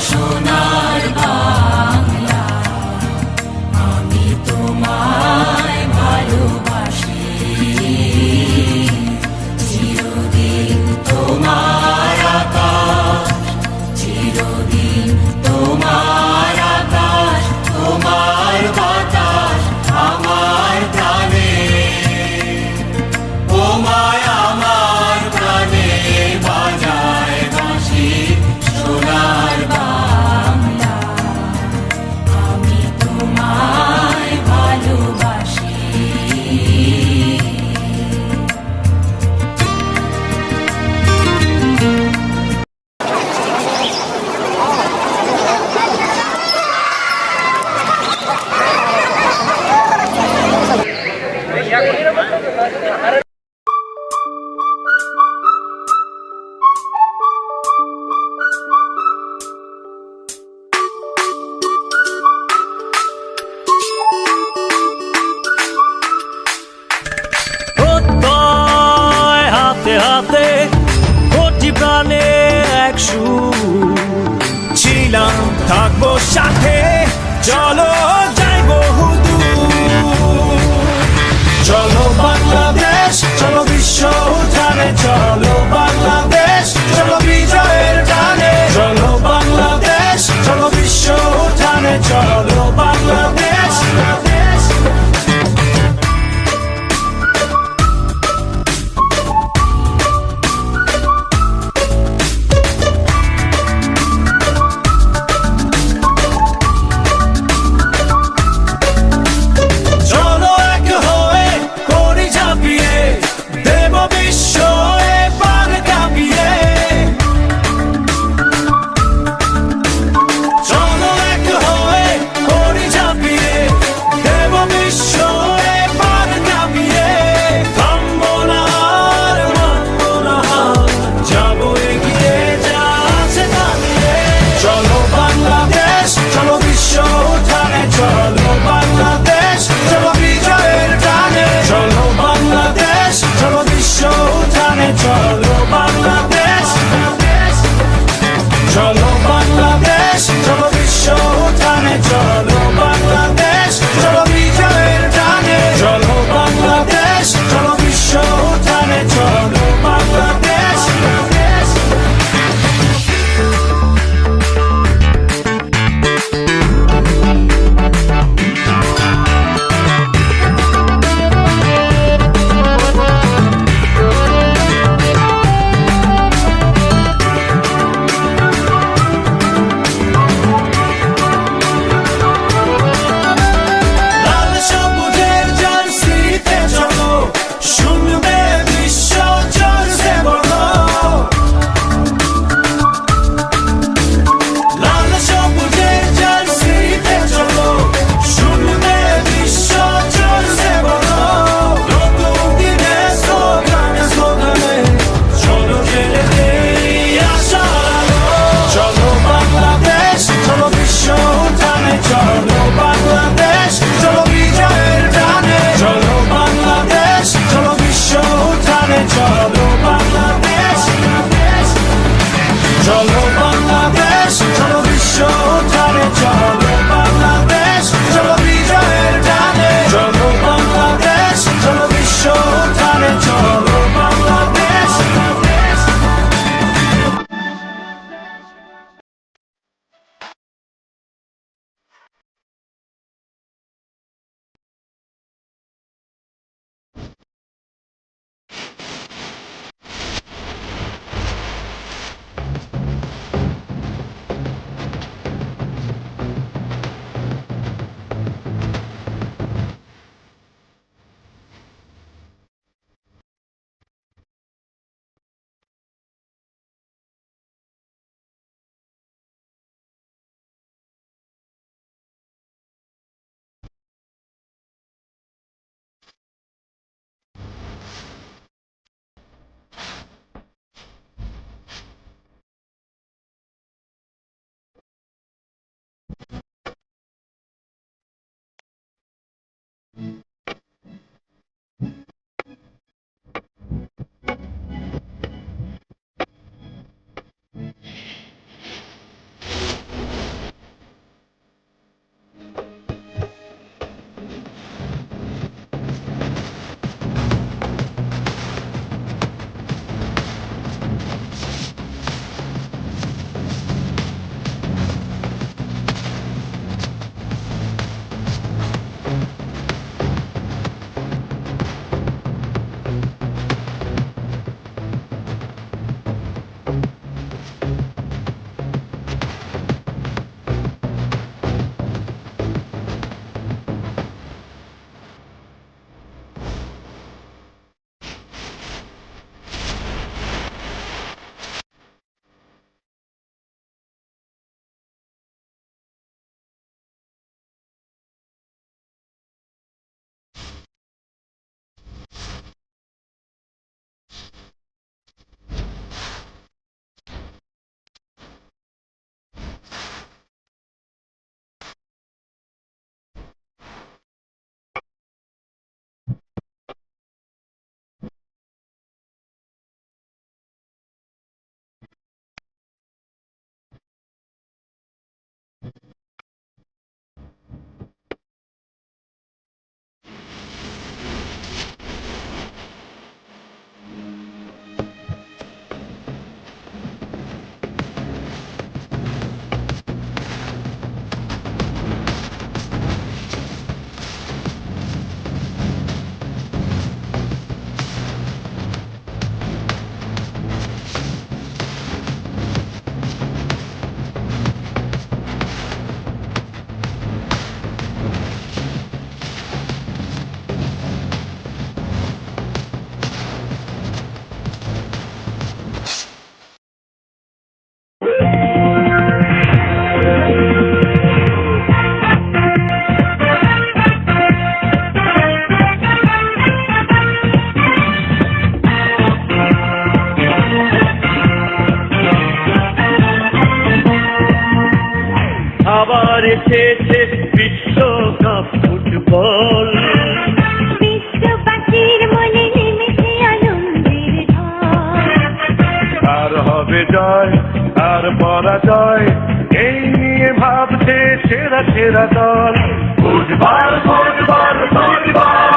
সোনার হবে জয় আর পরাজয় এই নিয়ে ভাবছে সেরা সেরা দল। ফুটবল ফুটবল ফুটবল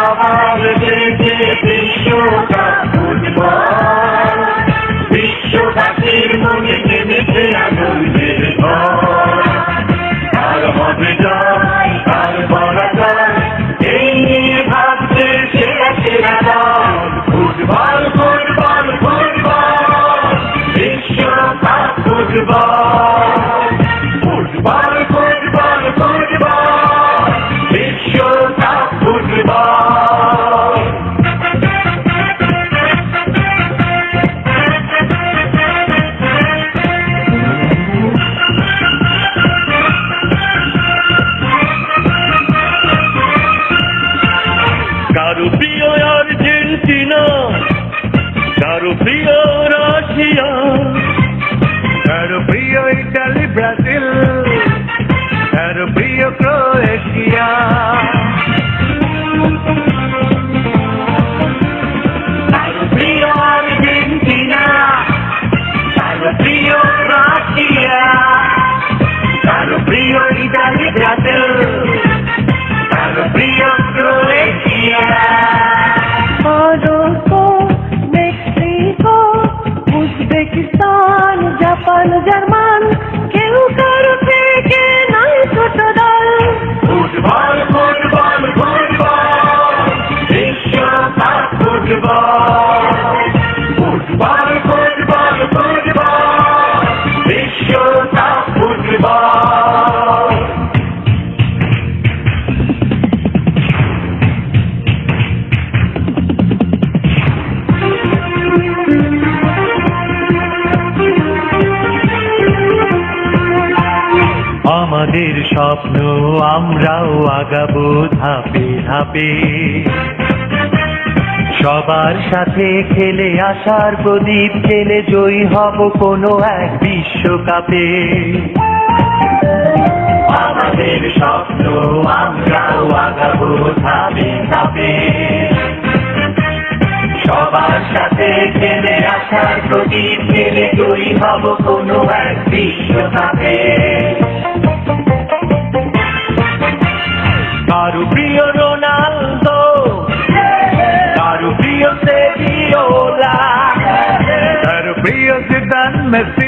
আমার আগাবো ধাপে ধাপে। সবার সাথে খেলে আসার প্রদীপ খেলে জয়ী হব কোনো এক বিশ্বকাপে। আমাদের স্বপ্ন, আমরাও আগাবো ধাপে ধাপে। সবার সাথে খেলে আসার প্রদীপ খেলে জয়ী হব কোনো এক বিশ্বকাপে। কারু প্রিয় রোনালদো? কারু প্রিয় সেভিওলা? কারু প্রিয় জিদান মেসি?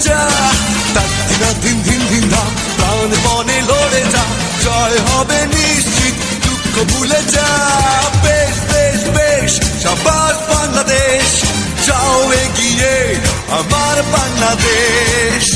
যা। তাকিনা দিন দিন দিন না প্রাণ মনে লড়ে যা। জয় হবে নিশ্চিত, দুঃখ ভুলে যা। বেশ বেশ বেশ সাবাস বাংলাদেশ। যাও এগিয়ে, আমার বাংলাদেশ।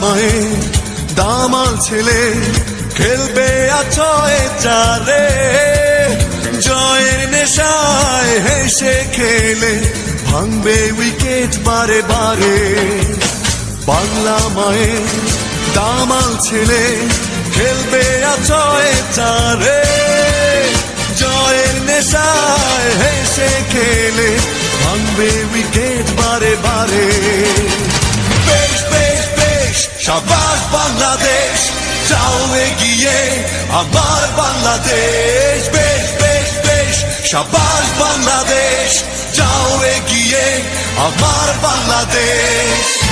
মায়ের দামাল ছেলে, খেলবে আছয় চারে। জয়ের নেশায় হেসে খেলে, ভাঙবে উইকেট বারে বারে। বাংলা মায়ের দামাল ছেলে, খেলবে আছয় চারে। জয়ের নেশায় হেসে খেলে, ভাঙবে উইকেট বারে বারে। সাবাস বাংলাদেশ চাও এগিয়ে। আমার বাংলাদেশ, বেশ বেশ বেশ। সবার বাংলাদেশ, যাও এগিয়ে। আমার বাংলাদেশ।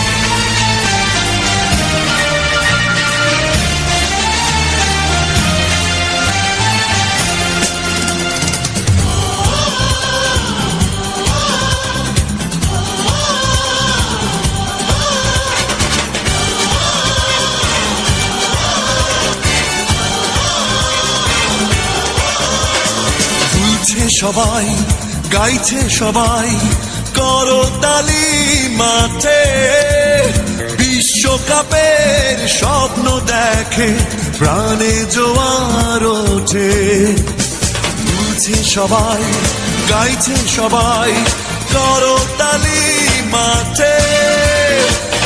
সবাই, গাইছে সবাই করতালি মাঠে। বিশ্বকাপের স্বপ্ন দেখে প্রাণে জোয়ার ওঠে। দুলছে সবাই, গাইছে সবাই করতালি মাঠে।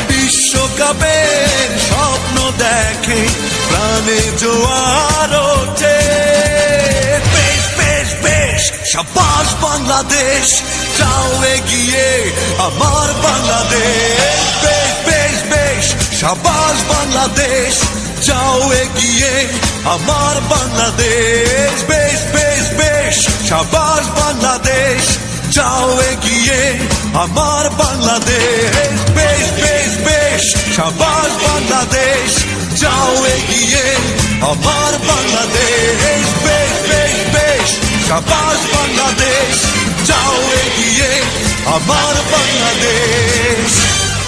বিশ্বকাপের স্বপ্ন দেখে প্রাণে জোয়ার ওঠে। সাবাস বাংলাদেশ, যাও এগিয়ে আমার বাংলাদেশ। বেশ বেশ বেশ সাবাস বাংলাদেশ, যাও এগিয়ে আমার বাংলাদেশ। বেশ বেশ বেশ সাবাস বাংলাদেশ, যাও এগিয়ে আমার বাংলাদেশ। বেশ বেশ বেশ সাবাস বাংলাদেশ, যাও এগিয়ে আমার বাংলাদেশ। বেশ সাবাস বাংলাদেশ যাও এগিয়ে আমার বাংলাদেশ।